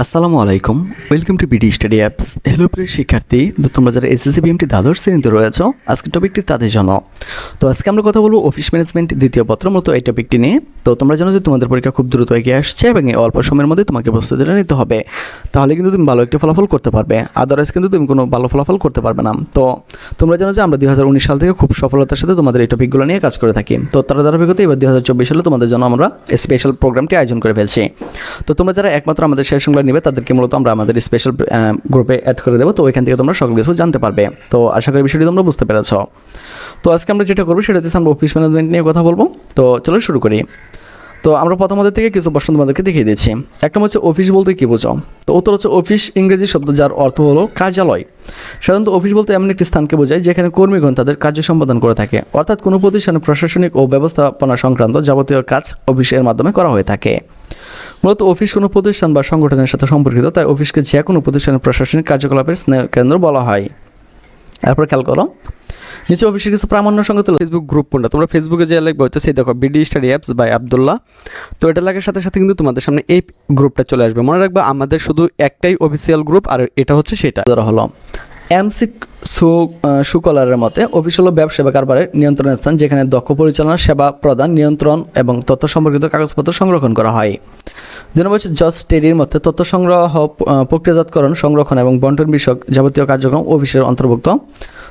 আসসালামু আলাইকুম। Welcome to BD study apps hello প্রিয় শিক্ষার্থী। তো তোমরা যারা এসএসসি বিএমটি দ্বাদশ শ্রেণীতে রয়েছো, আজকের টপিকটি তাদের জন্য। তো আজকে আমরা কথা বলব অফিস ম্যানেজমেন্ট দ্বিতীয় পত্র মতো এই টপিকটি নিয়ে। তো তোমরা জানো যে তোমাদের পরীক্ষা খুব দ্রুত এগিয়ে আসছে এবং এই অল্প সময়ের মধ্যে তোমাকে প্রস্তুতিটা নিতে হবে। তাহলে কিন্তু তুমি ভালো একটি ফলাফল করতে পারবে। আদারওয়াইজ কিন্তু তুমি কোনো ভালো ফলাফল করতে পারবে না। তো তোমরা জানো যে আমরা দুই হাজার উনিশ সাল থেকে খুব সফলতার সাথে তোমাদের এই টপিকগুলো নিয়ে কাজ করে থাকি। তো তার ধারাবাহিকতা এবার চব্বিশ সালে তোমাদের জন্য আমরা স্পেশাল প্রোগ্রামটি আয়োজন করে ফেলছি। তো তোমরা যারা একমাত্র আমাদের সেশনগুলো নেবে, তাদেরকে মূলত আমরা আমাদের স্পেশাল গ্রুপে অ্যাড করে দেবো। তো ওইখান থেকে তোমরা সকল কিছু জানতে পারবে। তো আশা করি বিষয়টি তোমরা বুঝতে পেরেছ। তো আজকে আমরা যেটা করব, সেটা হচ্ছে আমরা অফিস ম্যানেজমেন্ট নিয়ে কথা বলব। তো চলো শুরু করি। তো আমরা প্রথমত থেকে কিছু প্রশ্ন তোমাদেরকে দেখিয়ে দিচ্ছি। একটা হচ্ছে অফিস বলতে কী বোঝো? তো উত্তর হচ্ছে অফিস ইংরেজি শব্দ যার অর্থ হলো কার্যালয়। সাধারণত অফিস বলতে এমন একটি স্থানকে বোঝায় যেখানে কর্মীগণ তাদের কার্য সম্পাদন করে থাকে। অর্থাৎ কোনো প্রতিষ্ঠানে প্রশাসনিক ও ব্যবস্থাপনা সংক্রান্ত যাবতীয় কাজ অফিসের মাধ্যমে করা হয়ে থাকে। মূলত অফিস কোনো প্রতিষ্ঠান বা সংগঠনের সাথে সম্পর্কিত তাই অফিসকে যে কোনো প্রতিষ্ঠানের প্রশাসনিক কার্যকলাপের স্নেহ কেন্দ্র বলা হয়। এরপর খেয়াল করো নিচে অফিসের কিছু প্রামাণ্য সঙ্গে তো ফেসবুক গ্রুপ কোনটা? তোমরা ফেসবুকে যে লিখবে হচ্ছে সেই দেখো BD study apps by Abdullah তো এটা লাগার সাথে সাথে কিন্তু তোমাদের সামনে এই গ্রুপটা চলে আসবে। মনে রাখবে আমাদের শুধু একটাই অফিসিয়াল গ্রুপ আর এটা হচ্ছে সেটা। ধরা হলো। এমসি সু সুকলারের মতে অফিস হলো ব্যবসা বা কারবারের নিয়ন্ত্রণের স্থান যেখানে দক্ষ পরিচালনা, সেবা প্রদান, নিয়ন্ত্রণ এবং তথ্য সম্পর্কিত কাগজপত্র সংরক্ষণ করা হয়। দুই নম্বর জজ টেরির মধ্যে তথ্য সংগ্রহ প্রক্রিয়াজাতকরণ, সংরক্ষণ এবং বন্টন বিষয়ক যাবতীয় কার্যক্রম অফিসের অন্তর্ভুক্ত।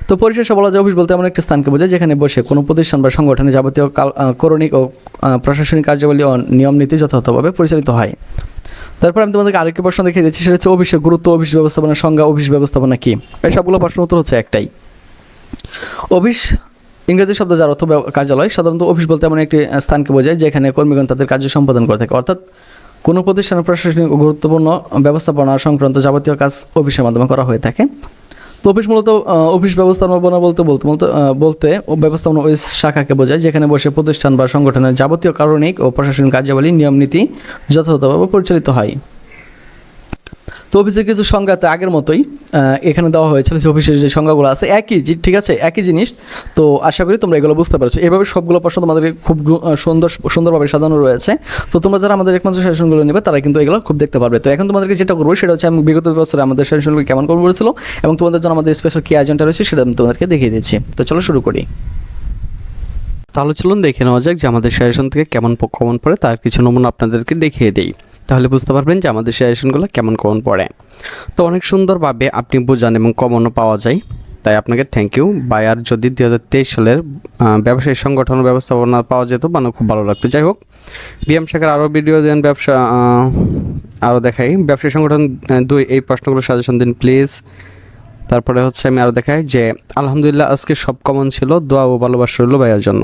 তো পরিশেষে বলা যায়, অফিস বলতে এমন একটি স্থানকে বোঝায় যেখানে বসে কোনো প্রতিষ্ঠান বা সংগঠনে যাবতীয় করণিক ও প্রশাসনিক কার্যাবলী ও নিয়ম নীতি যথাযথভাবে পরিচালিত হয়। তারপর আমি তোমাদেরকে আরেকটি প্রশ্ন দেখিয়ে দিচ্ছি, সেটা হচ্ছে অফিসের গুরুত্ব অফিস ব্যবস্থাপনা, সংজ্ঞা অফিস ব্যবস্থাপনা কি? এই সবগুলো প্রশ্ন উত্তর হচ্ছে একটাই। অফিস ইংরেজি শব্দ যার অর্থ কার্যালয়, সাধারণত অফিস বলতে এমন একটি স্থানকে বোঝায় যেখানে কর্মীগণ তাদের কার্য সম্পাদন করে থাকে। অর্থাৎ কোনো প্রতিষ্ঠানের প্রশাসনিক গুরুত্বপূর্ণ ব্যবস্থাপনা সংক্রান্ত যাবতীয় কাজ অফিসের মাধ্যমে করা হয়ে থাকে। তো অফিস মূলত অফিস ব্যবস্থাপনা বলতে বলতে বলতে বলতে ব্যবস্থাপনা ওই শাখাকে বোঝায়, যেখানে বসে প্রতিষ্ঠান বা সংগঠনের যাবতীয় কারণিক ও প্রশাসনিক কার্যাবলী, নিয়ম নীতি যথাযথভাবে পরিচালিত হয়। তো অফিসের কিছু সংজ্ঞাতে আগের মতোই এখানে দেওয়া হয়েছিল যে অফিসের যে সংজ্ঞাগুলো আছে, একই ঠিক আছে, একই জিনিস। তো আশা করি তোমরা এগুলো বুঝতে পারছ। এভাবে সবগুলো প্রশ্ন তোমাদের খুব সুন্দর, সুন্দরভাবে সাজানো রয়েছে। তো তোমরা যারা আমাদের একমাত্র সেশনগুলো নেবে, তারা কিন্তু এগুলো খুব দেখতে পারবে। তো এখন তোমাদেরকে যেটা করব, সেটা হচ্ছে আমি বিগত বছরে আমাদের সেশনগুলো কেমন করে করেছিল, এবং তোমাদের জন্য আমাদের স্পেশাল কি আয়োজনটা রয়েছে, সেটা আমি তোমাদেরকে দেখিয়ে দিচ্ছি। তো চলো শুরু করি। তাহলে চলুন দেখে নেওয়া যাক যে আমাদের সাজেশন থেকে কেমন কমন পড়ে, তার কিছু নমুনা আপনাদেরকে দেখিয়ে দিই। তাহলে বুঝতে পারবেন যে আমাদের সাজেশনগুলো কেমন কমন পড়ে। তো অনেক সুন্দরভাবে আপনি বোঝান এবং কমনও পাওয়া যায়। তাই আপনাকে থ্যাংক ইউ বায়ার যদি দু হাজার তেইশ সালের ব্যবসায়ী সংগঠন ব্যবস্থাপনা পাওয়া যেত মানে খুব ভালো লাগতো। যাই হোক, বিএম শাখার আরও ভিডিও দেন, ব্যবসা আরও দেখাই। ব্যবসায়ী সংগঠন দুই, এই প্রশ্নগুলো সাজেশন দিন প্লিজ তারপরে হচ্ছে আমি আরও দেখাই যে, আলহামদুলিল্লাহ, আজকে সব কমন ছিল। দোয়া ও ভালোবাসা রইল ভাইয়ার জন্য।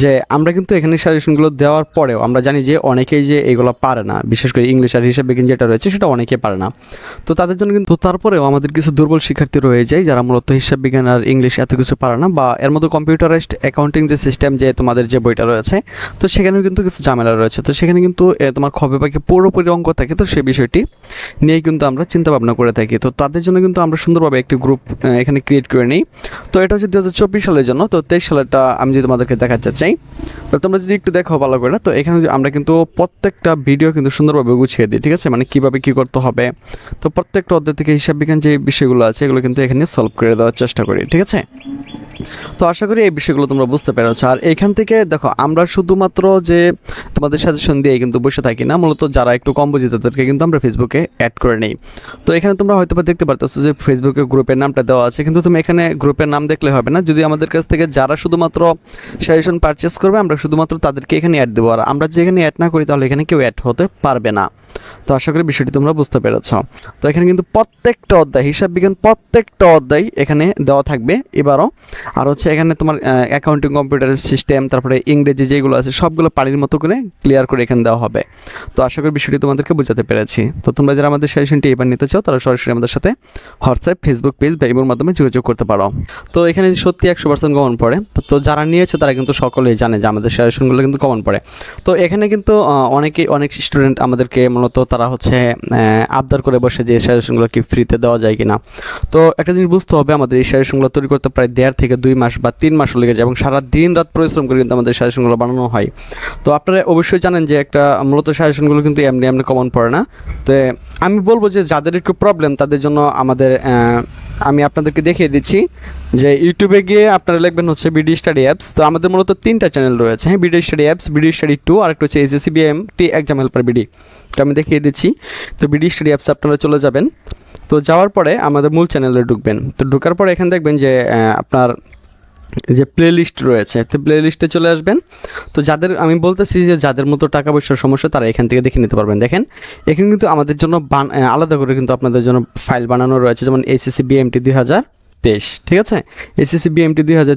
যে আমরা কিন্তু এখানে সাজেশনগুলো দেওয়ার পরেও আমরা জানি যে অনেকেই যে এগুলো পারে না। বিশেষ করে ইংলিশ আর হিসাব বিজ্ঞান যেটা রয়েছে সেটা অনেকে পারে না। তো তাদের জন্য কিন্তু তারপরেও আমাদের কিছু দুর্বল শিক্ষার্থী রয়ে যায় যারা মূলত হিসাব বিজ্ঞান আর ইংলিশ এত কিছু পারে না বা এর মতো কম্পিউটারাইজড অ্যাকাউন্টিং যে সিস্টেম যে তোমাদের যে বইটা রয়েছে, তো সেখানেও কিন্তু কিছু ঝামেলা রয়েছে। তো সেখানে কিন্তু তোমার খবে পাখি পুরোপুরি অঙ্ক থাকে, তো সেই বিষয়টি নিয়ে কিন্তু আমরা চিন্তা ভাবনা করে থাকি। তো তাদের জন্য কিন্তু আমরা সুন্দরভাবে একটি গ্রুপ এখানে ক্রিয়েট করে নিই। তো এটা হচ্ছে দু হাজার চব্বিশ সালের জন্য, তো তেইশ সালেরটা আমি যদি তোমাদেরকে দেখাতে চাই তো তোমরা যদি একটু দেখো ভালো করে, তো এখানে আমরা কিন্তু প্রত্যেকটা ভিডিও কিন্তু সুন্দরভাবে গুছিয়ে দিই, ঠিক আছে? মানে কীভাবে কী করতে হবে? তো প্রত্যেকটা অধ্যায় থেকে হিসাব বিজ্ঞান যে বিষয়গুলো আছে, এগুলো কিন্তু এখানে সলভ করে দেওয়ার চেষ্টা করি, ঠিক আছে? তো আশা করি এই বিষয়গুলো তোমরা বুঝতে পেরেছ। আর এখান থেকে দেখো, আমরা শুধুমাত্র যে তোমাদের সাজেশন দিয়ে কিন্তু বসে থাকি না, মূলত যারা একটু কম বুঝি তাদেরকে কিন্তু আমরা ফেসবুকে অ্যাড করে নিই। তো এখানে তোমরা হয়তো বা দেখতে পারতেছো যে ফেসবুকে গ্রুপের নামটা দেওয়া আছে, কিন্তু তুমি এখানে গ্রুপের নাম দেখলে হবে না। যদি আমাদের কাছ থেকে যারা শুধুমাত্র সাজেশন পারচেস করবে, আমরা শুধুমাত্র তাদেরকে এখানে অ্যাড দেবো। আর আমরা যে এখানে অ্যাড না করি, তাহলে এখানে কেউ অ্যাড হতে পারবে না। তো আশা করি বিষয়টি তোমরা বুঝতে পেরেছ। তো এখানে কিন্তু প্রত্যেকটা অধ্যায়, হিসাব বিজ্ঞান প্রত্যেকটা অধ্যায় এখানে দেওয়া থাকবে। এবারও আর হচ্ছে এখানে তোমার অ্যাকাউন্টিং কম্পিউটার সিস্টেম তারপরে ইংরেজি যেগুলো আছে, সবগুলো পানির মতো করে ক্লিয়ার করে এখানে দেওয়া হবে। তো আশা করি বিষয়টি তোমাদেরকে বোঝাতে পেরেছি। তো তোমরা যারা আমাদের সেশনটি এবার নিতে চাও, তারা সরাসরি আমাদের সাথে হোয়াটসঅ্যাপ ফেসবুক পেজ বা ইমোর মাধ্যমে যোগাযোগ করতে পারো। তো এখানে সত্যি একশো পার্সেন্ট কমন পড়ে। তো যারা নিয়েছে, তারা কিন্তু সকলেই জানে যে আমাদের সেশনগুলো কিন্তু কমন পড়ে। তো এখানে কিন্তু অনেকেই অনেক স্টুডেন্ট আমাদেরকে মূলত তারা হচ্ছে আবদার করে বসে যে সাজেশনগুলো কি ফ্রিতে দেওয়া যায় কিনা। তো একটা জিনিস বুঝতে হবে, আমাদের এই সাজেশনগুলো তৈরি করতে প্রায় দেড় থেকে দুই মাস বা তিন মাসও লেগে যায় এবং সারা দিন রাত পরিশ্রম করে কিন্তু আমাদের সাজেশনগুলো বানানো হয়। তো আপনারা অবশ্যই জানেন যে একটা মূলত সাজেশনগুলো কিন্তু এমনি এমনি কমন পড়ে না। তো আমি বলব যে যাদের একটু প্রবলেম তাদের জন্য আমাদের আমি আপনাদেরকে দেখিয়ে দিচ্ছি যে ইউটিউবে গিয়ে আপনারা লিখবেন হচ্ছে বিডি স্টাডি অ্যাপস তো আমাদের মূলত তিনটা চ্যানেল রয়েছে হ্যাঁ BD study apps BD study two আর একটা হচ্ছে SSC BM T exam helper BD তো আমি দেখিয়ে দিচ্ছি। তো বিডি স্টাডি অ্যাপস আপনারা চলে যাবেন। তো যাওয়ার পরে আমাদের মূল চ্যানেলে ঢুকবেন। তো ঢুকার পরে এখানে দেখবেন যে আপনার যে প্লে লিস্ট রয়েছে, তো প্লে লিস্টে চলে আসবেন। তো যাদের, আমি বলতেছি যে যাদের মতো টাকা পয়সার সমস্যা, তারা এখান থেকে দেখে নিতে পারবেন। দেখেন, এখানে কিন্তু আমাদের জন্য বান- আলাদা করে কিন্তু আপনাদের জন্য ফাইল বানানো রয়েছে। যেমন এসএসসি বিএমটি দুই হাজার তেইশ, ঠিক আছে? এসএসসি বিএমটি দুই হাজার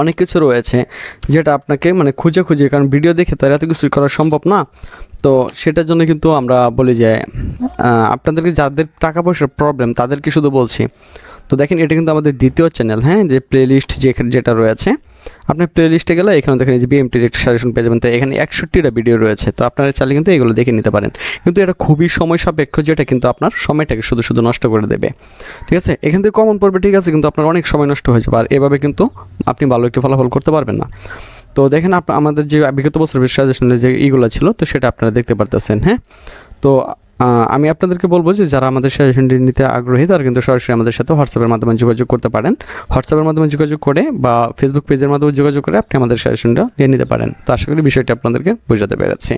অনেক কিছু রয়েছে যেটা আপনাকে মানে খুঁজে খুঁজে, কারণ ভিডিও দেখে তো এত কিছু করা সম্ভব না। তো সেটার জন্য কিন্তু আমরা বলি যে আপনাদেরকে যাদের টাকা পয়সার প্রবলেম তাদেরকে শুধু বলছি। তো দেখেন এটা কিন্তু আমাদের দ্বিতীয় চ্যানেল হ্যাঁ? যে প্লেলিস্ট যে যেখানে যেটা রয়েছে। আপনি প্লে লিস্টে গেলে এখানে দেখেন যে বিএমটির একটা সাজেশন পেয়ে যাবেন। তো এখানে একষট্টিটা ভিডিও রয়েছে। তো আপনারা চাইলে কিন্তু এগুলো দেখে নিতে পারেন। কিন্তু এটা খুবই সময় সাপেক্ষ, যেটা কিন্তু আপনার সময়টাকে শুধু শুধু নষ্ট করে দেবে। ঠিক আছে? এখান থেকে কমন পড়বে, ঠিক আছে? কিন্তু আপনার অনেক সময় নষ্ট হয়ে যাবে। আর এভাবে কিন্তু আপনি ভালো একটি ফলাফল করতে পারবেন না। তো দেখেন আমাদের যে বিগত বছরের সাজেশনের যে ইগুলো ছিল, তো সেটা আপনারা দেখতে পারতেছেন হ্যাঁ? তো আমি আপনাদেরকে বলব যে যারা আমাদের সাজেশনটি নিতে আগ্রহী, তারা কিন্তু সরাসরি আমাদের সাথে হোয়াটসঅ্যাপের মাধ্যমে যোগাযোগ করতে পারেন। হোয়াটসঅ্যাপের মাধ্যমে যোগাযোগ করে বা ফেসবুক পেজের মাধ্যমে যোগাযোগ করে আপনি আমাদের সাজেশনটা নিয়ে নিতে পারেন। তো আশা করি বিষয়টি আপনাদেরকে বোঝাতে পেরেছি।